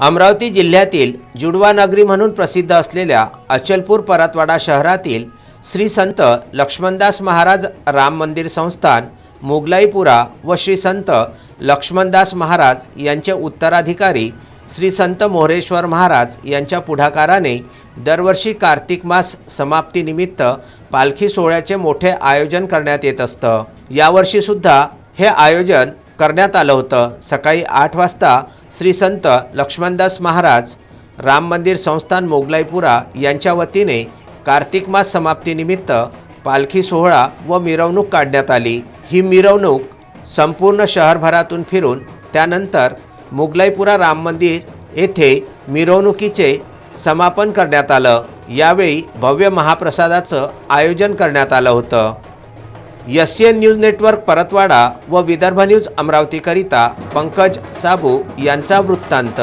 अमरावती जिल्ह्यातील जुडवा नगरी म्हणून प्रसिद्ध असलेल्या अचलपूर परतवाडा शहरातील श्री संत लक्ष्मणदास महाराज राम मंदिर संस्थान मोगलाईपुरा व श्री संत लक्ष्मणदास महाराज यांचे उत्तराधिकारी श्री संत मोहरेश्वर महाराज यांच्या पुढाकाराने दरवर्षी कार्तिक मास समाप्तीनिमित्त पालखी सोहळ्याचे मोठे आयोजन करण्यात येत असतं. यावर्षीसुद्धा हे आयोजन करण्यात आलं होतं. सकाळी आठ वाजता श्री संत लक्ष्मणदास महाराज राम मंदिर संस्थान मोगलाईपुरा यांच्या वतीने कार्तिक मास समाप्तीनिमित्त पालखी सोहळा व मिरवणूक काढण्यात आली. ही मिरवणूक संपूर्ण शहरभरातून फिरून त्यानंतर मुगलाईपुरा राम मंदिर येथे मिरवणुकीचे समापन करण्यात आलं. यावेळी भव्य महाप्रसादाचं आयोजन करण्यात आलं होतं. S N news network Paratwada व विदर्भ न्यूज अमरावतीकरिता पंकज साबू यांचा वृत्तांत.